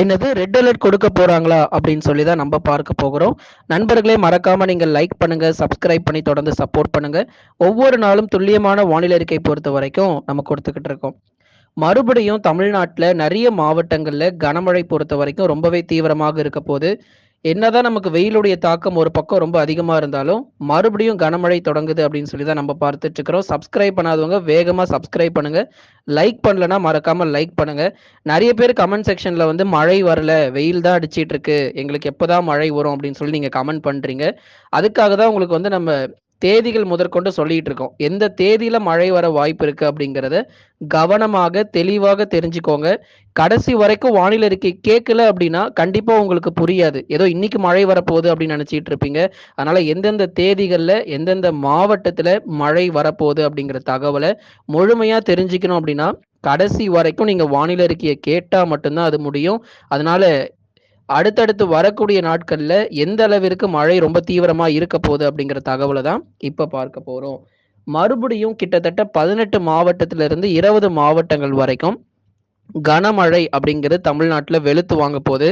என்னது red alert கொடுக்க போறாங்களா அப்படின்னு சொல்லி தான் நம்ம பார்க்க போகிறோம். நண்பர்களே மறக்காம நீங்கள் லைக் பண்ணுங்க சப்ஸ்கிரைப் பண்ணி தொடர்ந்து சப்போர்ட் பண்ணுங்க. ஒவ்வொரு நாளும் துல்லியமான வானிலை அறிக்கை பொறுத்த வரைக்கும் நம்ம கொடுத்துக்கிட்டு இருக்கோம். மறுபடியும் தமிழ்நாட்டில் நிறைய மாவட்டங்களில் கனமழை பொறுத்த வரைக்கும் ரொம்பவே தீவிரமாக இருக்க போது என்னதான் நமக்கு வெயிலுடைய தாக்கம் ஒரு பக்கம் ரொம்ப அதிகமா இருந்தாலும் மறுபடியும் கனமழை தொடங்குது அப்படின்னு சொல்லி தான் நம்ம பார்த்துட்டு இருக்கிறோம். சப்ஸ்கிரைப் பண்ணாதவங்க வேகமா சப்ஸ்கிரைப் பண்ணுங்க. லைக் பண்ணலன்னா மறக்காம லைக் பண்ணுங்க. நிறைய பேர் கமெண்ட் செக்ஷன்ல வந்து மழை வரல வெயில் தான் அடிச்சிட்டு இருக்கு எங்களுக்கு எப்போதான் மழை வரும் அப்படின்னு சொல்லி நீங்க கமெண்ட் பண்றீங்க. அதுக்காக தான் உங்களுக்கு வந்து நம்ம தேதிகள் முதற்கொண்டு சொல்லிட்டு இருக்கோம். எந்த தேதியில மழை வர வாய்ப்பு இருக்கு அப்படிங்கிறத கவனமாக தெளிவாக தெரிஞ்சுக்கோங்க. கடைசி வரைக்கும் வானிலை அறிக்கை கேட்கல அப்படின்னா கண்டிப்பா உங்களுக்கு புரியாது. ஏதோ இன்னைக்கு மழை வரப்போகுது அப்படின்னு நினைச்சிட்டு இருப்பீங்க. அதனால எந்தெந்த தேதிகள்ல எந்தெந்த மாவட்டத்துல மழை வரப்போகுது அப்படிங்கிற தகவலை முழுமையா தெரிஞ்சுக்கணும் அப்படின்னா கடைசி வரைக்கும் நீங்க வானிலை அறிக்கையை கேட்டா மட்டும்தான் அது முடியும். அதனால அடுத்தடுத்து வரக்கூடிய நாட்கள்ல எந்த அளவிற்கு மழை ரொம்ப தீவிரமா இருக்க போகுது அப்படிங்கிற தகவலை தான் இப்ப பார்க்க போறோம். மறுபடியும் கிட்டத்தட்ட பதினெட்டு மாவட்டத்திலிருந்து இருந்து இருபது மாவட்டங்கள் வரைக்கும் கனமழை அப்படிங்கிறது தமிழ்நாட்டில் வெளுத்து வாங்க போது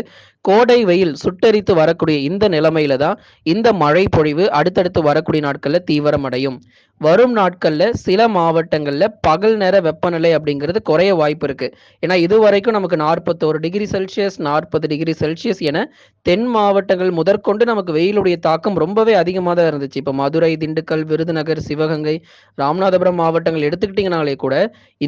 கோடை வெயில் சுட்டரித்து வரக்கூடிய இந்த நிலைமையில தான் இந்த மழை பொழிவு அடுத்தடுத்து வரக்கூடிய நாட்களில் தீவிரமடையும் வரும் நாட்களில் சில மாவட்டங்களில் பகல் நேர வெப்பநிலை அப்படிங்கிறது குறைய வாய்ப்பு இருக்கு. ஏன்னா இது வரைக்கும் நமக்கு நாற்பத்தோரு டிகிரி செல்சியஸ் நாற்பது டிகிரி செல்சியஸ் என தென் மாவட்டங்கள் முதற்கொண்டு நமக்கு வெயிலுடைய தாக்கம் ரொம்பவே அதிகமாக தான் இருந்துச்சு. இப்போ மதுரை திண்டுக்கல் விருதுநகர் சிவகங்கை ராமநாதபுரம் மாவட்டங்கள் எடுத்துக்கிட்டிங்கனாலே கூட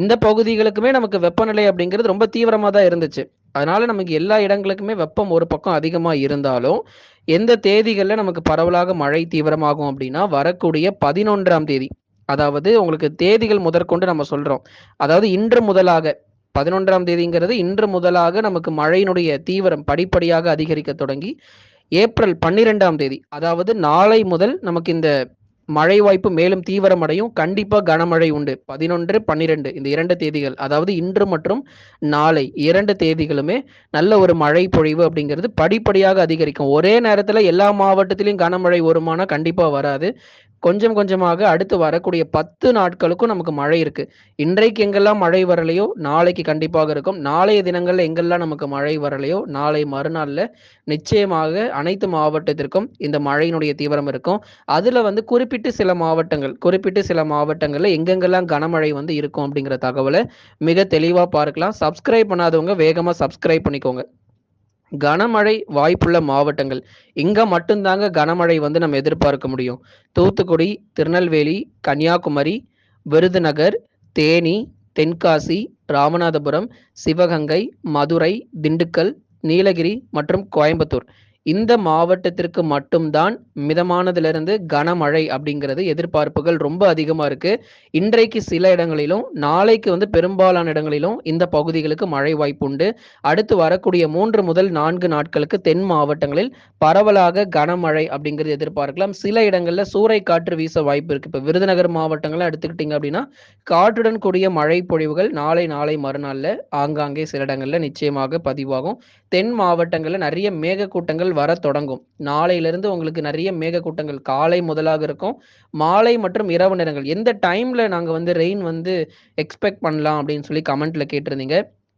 இந்த பகுதிகளுக்குமே நமக்கு வெப்பநிலை அப்படிங்கிறது ரொம்ப தீவிரமாக தான் இருந்துச்சு. அதனால நமக்கு எல்லா இடங்களுக்குமே வெப்பம் ஒரு பக்கம் அதிகமா இருந்தாலும் எந்த தேதிகளில் நமக்கு பரவலாக மழை தீவிரமாகும் அப்படின்னா வரக்கூடிய பதினொன்றாம் தேதி. அதாவது உங்களுக்கு தேதிகள் முதற்கொண்டு நம்ம சொல்றோம். அதாவது இன்று முதலாக பதினொன்றாம் தேதிங்கிறது இன்று முதலாக நமக்கு மழையினுடைய தீவிரம் படிப்படியாக அதிகரிக்க தொடங்கி ஏப்ரல் பன்னிரெண்டாம் தேதி அதாவது நாளை முதல் நமக்கு இந்த மழை வாய்ப்பு மேலும் தீவிரமடையும். கண்டிப்பா கனமழை உண்டு. பதினொன்று பன்னிரெண்டு இந்த இரண்டு தேதிகள். அதாவது இன்று மற்றும் நாளை. இரண்டு தேதிகளுமே நல்ல ஒரு மழை பொழிவு அப்படிங்கிறது படிப்படியாக அதிகரிக்கும். ஒரே நேரத்துல எல்லா மாவட்டத்திலையும் கனமழை வருமானா கண்டிப்பா வராது. கொஞ்சம் கொஞ்சமாக அடுத்து வரக்கூடிய பத்து நாட்களுக்கும் நமக்கு மழை இருக்கு. இன்றைக்கு எங்கெல்லாம் மழை வரலையோ நாளைக்கு கண்டிப்பாக இருக்கும். நாளைய தினங்கள்ல எங்கெல்லாம் நமக்கு மழை வரலையோ நாளை மறுநாள்ல நிச்சயமாக அனைத்து மாவட்டத்திற்கும் இந்த மழையினுடைய தீவிரம் இருக்கும். அதுல வந்து குறிப்பிட்டு சில மாவட்டங்கள் குறிப்பிட்டு சில மாவட்டங்கள்ல எங்கெங்கெல்லாம் கனமழை வந்து இருக்கும் அப்படிங்கிற தகவலை மிக தெளிவா பார்க்கலாம். சப்ஸ்கிரைப் பண்ணாதவங்க வேகமா சப்ஸ்கிரைப் பண்ணிக்கோங்க. கனமழை வாய்ப்புள்ள மாவட்டங்கள். இங்க மட்டும்தாங்க கனமழை வந்து நம்ம எதிர்பார்க்க முடியும். தூத்துக்குடி திருநெல்வேலி கன்னியாகுமரி விருதுநகர் தேனி தென்காசி ராமநாதபுரம் சிவகங்கை மதுரை திண்டுக்கல் நீலகிரி மற்றும் கோயம்புத்தூர். இந்த மாவட்டத்திற்கு மட்டும்தான் மிதமானதிலிருந்து கனமழை அப்படிங்கிறது எதிர்பார்ப்புகள் ரொம்ப அதிகமாக இருக்கு. இன்றைக்கு சில இடங்களிலும் நாளைக்கு வந்து பெரும்பாலான இடங்களிலும் இந்த பகுதிகளுக்கு மழை வாய்ப்பு உண்டு. அடுத்து வரக்கூடிய மூன்று முதல் நான்கு நாட்களுக்கு தென் மாவட்டங்களில் பரவலாக கனமழை அப்படிங்கிறது எதிர்பார்க்கலாம். சில இடங்களில் சூறை காற்று வீச வாய்ப்பு இருக்கு. இப்போ விருதுநகர் மாவட்டங்களை எடுத்துக்கிட்டீங்க அப்படின்னா காற்றுடன் கூடிய மழை பொழிவுகள் நாளை நாளை மறுநாளில் ஆங்காங்கே சில இடங்களில் நிச்சயமாக பதிவாகும். தென் மாவட்டங்களில் நிறைய மேகக்கூட்டங்கள் வர தொடங்கும். நாளையிலிருந்து உங்களுக்கு நிறைய மேகக்கூட்டங்கள். காலை முதலாக இருக்கும். மாலை மற்றும் இரவு நேரங்கள். எந்த டைம்ல நாங்கள் வந்து ரெயின் வந்து எக்ஸ்பெக்ட் பண்ணலாம் அப்படின்னு சொல்லி கமெண்ட்ல கேட்டிருந்தீங்க.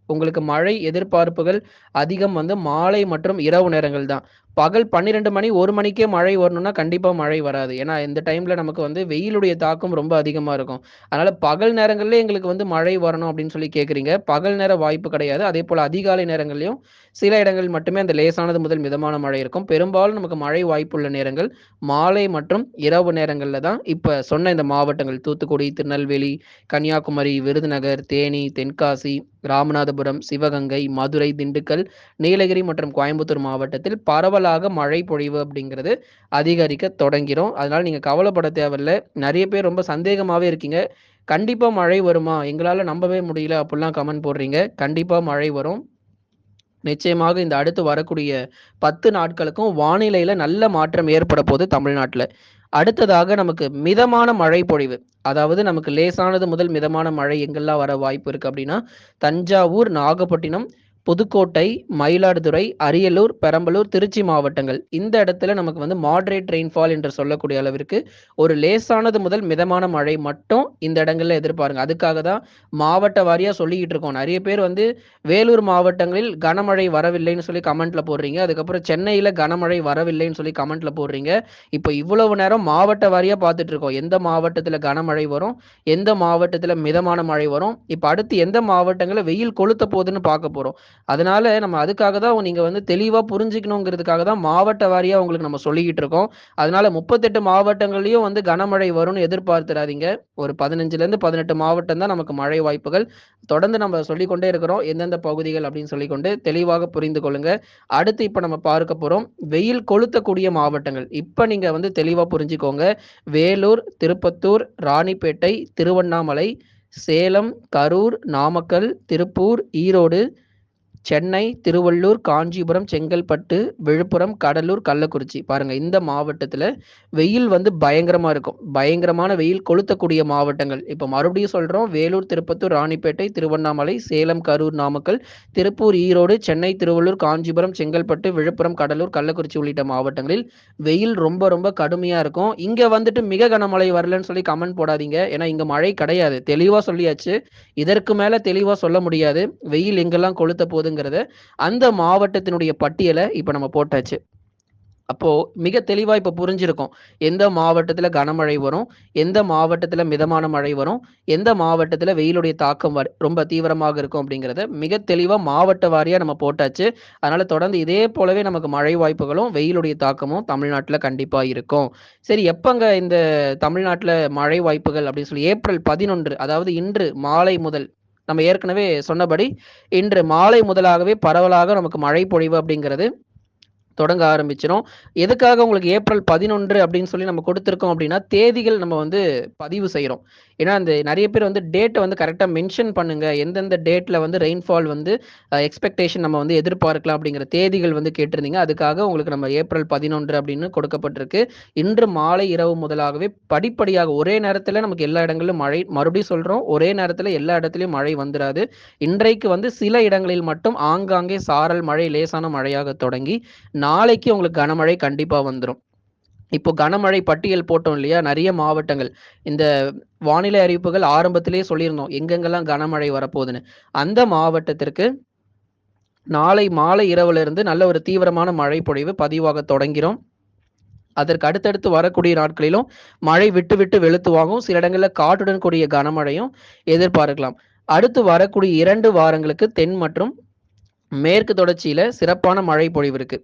உங்களுக்கு மழை எதிர்பார்ப்புகள் அதிகம் வந்து மாலை மற்றும் இரவு நேரங்கள் தான். பகல் பன்னிரெண்டு மணி ஒரு மணிக்கே மழை வரணும்னா கண்டிப்பாக மழை வராது. ஏன்னா இந்த டைமில் நமக்கு வந்து வெயிலுடைய தாக்கம் ரொம்ப அதிகமாக இருக்கும். அதனால் பகல் நேரங்களில் எங்களுக்கு வந்து மழை வரணும் அப்படின்னு சொல்லி கேட்குறீங்க பகல் நேர வாய்ப்பு கிடையாது. அதே போல் அதிகாலை நேரங்கள்லையும் சில இடங்கள் மட்டுமே அந்த லேசானது முதல் மிதமான மழை இருக்கும். பெரும்பாலும் நமக்கு மழை வாய்ப்புள்ள நேரங்கள் மாலை மற்றும் இரவு நேரங்களில் தான். இப்போ சொன்ன இந்த மாவட்டங்கள் தூத்துக்குடி திருநெல்வேலி கன்னியாகுமரி விருதுநகர் தேனி தென்காசி ராமநாதபுரம் சிவகங்கை மதுரை திண்டுக்கல் நீலகிரி மற்றும் கோயம்புத்தூர் மாவட்டத்தில் பரவல் பரவலாக மழை பொழிவு அப்படிங்கிறது அதிகரிக்க தொடங்கிடும் அதனால நீங்க கவலைப்பட தேவையில்ல. நிறைய பேர் ரொம்ப சந்தேகமாவே இருக்கீங்க. கண்டிப்பா மழை வருமா? எங்களால நம்பவே முடியல அப்படிலாம் கமெண்ட் போடுறீங்க. கண்டிப்பா மழை வரும். நிச்சயமாக இந்த அடுத்து வரக்கூடிய பத்து நாட்களுக்கும் வானிலையில நல்ல மாற்றம் ஏற்பட போகுது தமிழ்நாட்டில். அடுத்ததாக நமக்கு மிதமான மழை பொழிவு. அதாவது நமக்கு லேசானது முதல் மிதமான மழை எங்கெல்லாம் வர வாய்ப்பு இருக்கு அப்படின்னா தஞ்சாவூர் நாகப்பட்டினம் புதுக்கோட்டை மயிலாடுதுறை அரியலூர் பெரம்பலூர் திருச்சி மாவட்டங்கள். இந்த இடத்துல நமக்கு வந்து மாடரேட் ரெயின்ஃபால் என்று சொல்லக்கூடிய அளவிற்கு ஒரு லேசானது முதல் மிதமான மழை மட்டும் இந்த இடங்கள்ல எதிர்பாருங்க. அதுக்காக தான் மாவட்ட வாரியாக சொல்லிக்கிட்டு இருக்கோம். நிறைய பேர் வந்து வேலூர் மாவட்டங்களில் கனமழை வரவில்லைன்னு சொல்லி கமெண்ட்ல போடுறீங்க. அதுக்கப்புறம் சென்னையில் கனமழை வரவில்லைன்னு சொல்லி கமெண்ட்ல போடுறீங்க. இப்போ இவ்வளவு நேரம் மாவட்ட வாரியாக பார்த்துட்டு இருக்கோம். எந்த மாவட்டத்தில் கனமழை வரும்? எந்த மாவட்டத்தில் மிதமான மழை வரும்? இப்போ அடுத்து எந்த மாவட்டங்களில் வெயில் கொளுத்த போகுதுன்னு பார்க்க போகிறோம் அதனால நம்ம அதுக்காக தான் நீங்க வந்து தெளிவா புரிஞ்சுக்கணுங்கிறதுக்காக தான் மாவட்ட வாரியா உங்களுக்கு நம்ம சொல்லிக்கிட்டு இருக்கோம். அதனால முப்பத்தெட்டு மாவட்டங்கள்லயும் வந்து கனமழை வரும்னு எதிர்பார்த்துறாதீங்க ஒரு பதினஞ்சுல இருந்து பதினெட்டு மாவட்டம் தான் நமக்கு மழை வாய்ப்புகள். தொடர்ந்து நம்ம சொல்லிக்கொண்டே இருக்கிறோம். எந்தெந்த பகுதிகள் அப்படின்னு சொல்லிக்கொண்டு தெளிவாக புரிந்து கொள்ளுங்க. அடுத்து இப்ப நம்ம பார்க்க போறோம். வெயில் கொளுத்தக்கூடிய மாவட்டங்கள். இப்ப நீங்க வந்து தெளிவா புரிஞ்சுக்கோங்க. வேலூர் திருப்பத்தூர் ராணிப்பேட்டை திருவண்ணாமலை சேலம் கரூர் நாமக்கல் திருப்பூர் ஈரோடு சென்னை திருவள்ளூர் காஞ்சிபுரம் செங்கல்பட்டு விழுப்புரம் கடலூர் கள்ளக்குறிச்சி. பாருங்க இந்த மாவட்டத்தில் வெயில் வந்து பயங்கரமாக இருக்கும். பயங்கரமான வெயில் கொளுத்தக்கூடிய மாவட்டங்கள். இப்போ மறுபடியும் சொல்கிறோம் வேலூர் திருப்பத்தூர் ராணிப்பேட்டை திருவண்ணாமலை சேலம் கரூர் நாமக்கல் திருப்பூர் ஈரோடு சென்னை திருவள்ளூர் காஞ்சிபுரம் செங்கல்பட்டு விழுப்புரம் கடலூர் கள்ளக்குறிச்சி உள்ளிட்ட மாவட்டங்களில் வெயில் ரொம்ப ரொம்ப கடுமையாக இருக்கும். இங்கே வந்துட்டு மிக கனமழை வரலன்னு சொல்லி கமெண்ட் போடாதீங்க. ஏன்னா இங்கே மழை கிடையாது. தெளிவாக சொல்லியாச்சு. இதற்கு மேலே தெளிவாக சொல்ல முடியாது. வெயில் எங்கெல்லாம் கொளுத்த போது போகுதுங்கிறத அந்த மாவட்டத்தினுடைய பட்டியலை இப்போ நம்ம போட்டாச்சு. அப்போ மிக தெளிவா இப்ப புரிஞ்சிருக்கும். எந்த மாவட்டத்துல கனமழை வரும்? எந்த மாவட்டத்துல மிதமான மழை வரும்? எந்த மாவட்டத்துல வெயிலுடைய தாக்கம் ரொம்ப தீவிரமாக இருக்கும் அப்படிங்கிறத மிக தெளிவா மாவட்ட வாரியா நம்ம போட்டாச்சு. அதனால தொடர்ந்து இதே போலவே நமக்கு மழை வாய்ப்புகளும் வெயிலுடைய தாக்கமும் தமிழ்நாட்டுல கண்டிப்பா இருக்கும். சரி எப்பங்க இந்த தமிழ்நாட்டுல மழை வாய்ப்புகள் அப்படின்னு சொல்லி ஏப்ரல் பதினொன்று அதாவது இன்று மாலை முதல் நம்ம ஏற்கனவே சொன்னபடி இன்று மாலை முதலாகவே பரவலாக நமக்கு மழை பொழிவு அப்படிங்கிறது தொடங்க ஆரம்பிச்சிடும் எதுக்காக உங்களுக்கு ஏப்ரல் பதினொன்று அப்படின்னு சொல்லி நம்ம கொடுத்துருக்கோம் அப்படின்னா தேதிகள் நம்ம வந்து பதிவு செய்கிறோம் ஏன்னா அந்த நிறைய பேர் வந்து டேட்டை வந்து கரெக்டாக மென்ஷன் பண்ணுங்க. எந்தெந்த டேட்டில் வந்து ரெயின்ஃபால் வந்து எக்ஸ்பெக்டேஷன் நம்ம வந்து எதிர்பார்க்கலாம் அப்படிங்கிற தேதிகள் வந்து கேட்டிருந்தீங்க. அதுக்காக உங்களுக்கு நம்ம ஏப்ரல் பதினொன்று அப்படின்னு கொடுக்கப்பட்டிருக்கு. இன்று மாலை இரவு முதலாகவே படிப்படியாக ஒரே நேரத்தில் நமக்கு எல்லா இடங்களிலும் மழை மறுபடியும் சொல்கிறோம் ஒரே நேரத்தில் எல்லா இடத்துலையும் மழை வந்துடாது இன்றைக்கு வந்து சில இடங்களில் மட்டும் ஆங்காங்கே சாரல் மழை லேசான மழையாக தொடங்கி நாளைக்கு உங்களுக்கு கனமழை கண்டிப்பாக வந்துடும் இப்போ கனமழை பட்டியல் போட்டோம் இல்லையா? நிறைய மாவட்டங்கள். இந்த வானிலை அறிவிப்புகள் ஆரம்பத்திலேயே சொல்லியிருந்தோம். எங்கெங்கெல்லாம் கனமழை வரப்போகுதுன்னு. அந்த மாவட்டத்திற்கு நாளை மாலை இரவுல இருந்து நல்ல ஒரு தீவிரமான மழை பொழிவு பதிவாக தொடங்கிறோம் அதற்கு அடுத்தடுத்து வரக்கூடிய நாட்களிலும் மழை விட்டு விட்டு வெளுத்துவாகும் சில இடங்களில் காட்டுடன் கூடிய கனமழையும் எதிர்பார்க்கலாம். அடுத்து வரக்கூடிய இரண்டு வாரங்களுக்கு தென் மற்றும் மேற்கு தொடர்ச்சியில சிறப்பான மழை பொழிவு இருக்குது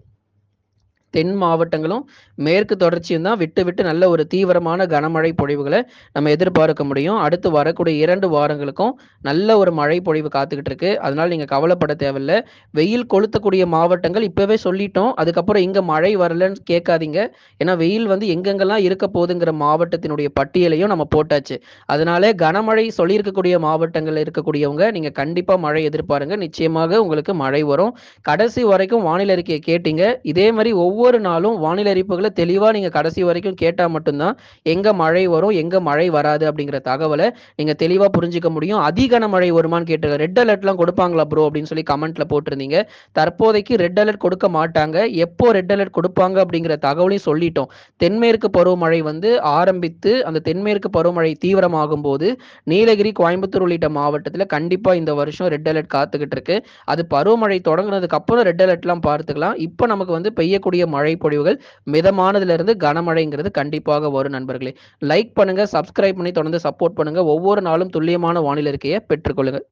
தென் மாவட்டங்களும் மேற்கு தொடர்ச்சியும் தான் விட்டு விட்டு நல்ல ஒரு தீவிரமான கனமழை பொழிவுகளை நம்ம எதிர்பார்க்க முடியும். அடுத்து வரக்கூடிய இரண்டு வாரங்களுக்கும் நல்ல ஒரு மழை பொழிவு காத்துக்கிட்டு இருக்கு. அதனால நீங்க கவலைப்பட தேவையில்லை. வெயில் கொளுத்தக்கூடிய மாவட்டங்கள் இப்பவே சொல்லிட்டோம். அதுக்கப்புறம் இங்க மழை வரலன்னு கேட்காதீங்க. ஏன்னா வெயில் வந்து எங்கெங்கெல்லாம் இருக்க போகுதுங்கிற மாவட்டத்தினுடைய பட்டியலையும் நம்ம போட்டாச்சு. அதனால கனமழை சொல்லியிருக்கக்கூடிய மாவட்டங்கள் இருக்கக்கூடியவங்க நீங்க கண்டிப்பா மழை எதிர்பாருங்க. நிச்சயமாக உங்களுக்கு மழை வரும். கடைசி வரைக்கும் வானிலை அறிக்கையை கேட்டீங்க. இதே மாதிரி ஒவ்வொரு ஒவ்வொரு நாளும் வானிலை அறிவிப்புகளை தெளிவாக நீங்கள் கடைசி வரைக்கும் கேட்டால் மட்டும்தான் எங்கே மழை வரும் எங்கே மழை வராது அப்படிங்கிற தகவலை நீங்கள் தெளிவாக புரிஞ்சிக்க முடியும். அதிகன மழை வருமானு கேட்டு ரெட் அலர்ட்லாம் கொடுப்பாங்களா ப்ரோ அப்படின்னு சொல்லி கமெண்ட்ல போட்டிருந்தீங்க. தற்போதைக்கு ரெட் அலர்ட் கொடுக்க மாட்டாங்க. எப்போ ரெட் அலர்ட் கொடுப்பாங்க அப்படிங்கிற தகவலையும் சொல்லிட்டோம். தென்மேற்கு பருவமழை வந்து ஆரம்பித்து அந்த தென்மேற்கு பருவமழை தீவிரமாகும் போது நீலகிரி கோயம்புத்தூர் உள்ளிட்ட மாவட்டத்தில் கண்டிப்பாக இந்த வருஷம் ரெட் அலர்ட் காத்துக்கிட்டு இருக்கு. அது பருவமழை தொடங்கினதுக்கு அப்புறம் ரெட் அலர்ட்லாம் பார்த்துக்கலாம். இப்போ நமக்கு வந்து பெய்யக்கூடிய மழை பொழிவுகள் மிதமானதுலேருந்து கனமழைங்கிறது கண்டிப்பாக வரும் நண்பர்களே. லைக் பண்ணுங்க சப்ஸ்கிரைப் பண்ணி தொடர்ந்து சப்போர்ட் பண்ணுங்க. ஒவ்வொரு நாளும் துல்லியமான வானிலை இருக்கையை பெற்றுக்கொள்ளுங்கள்.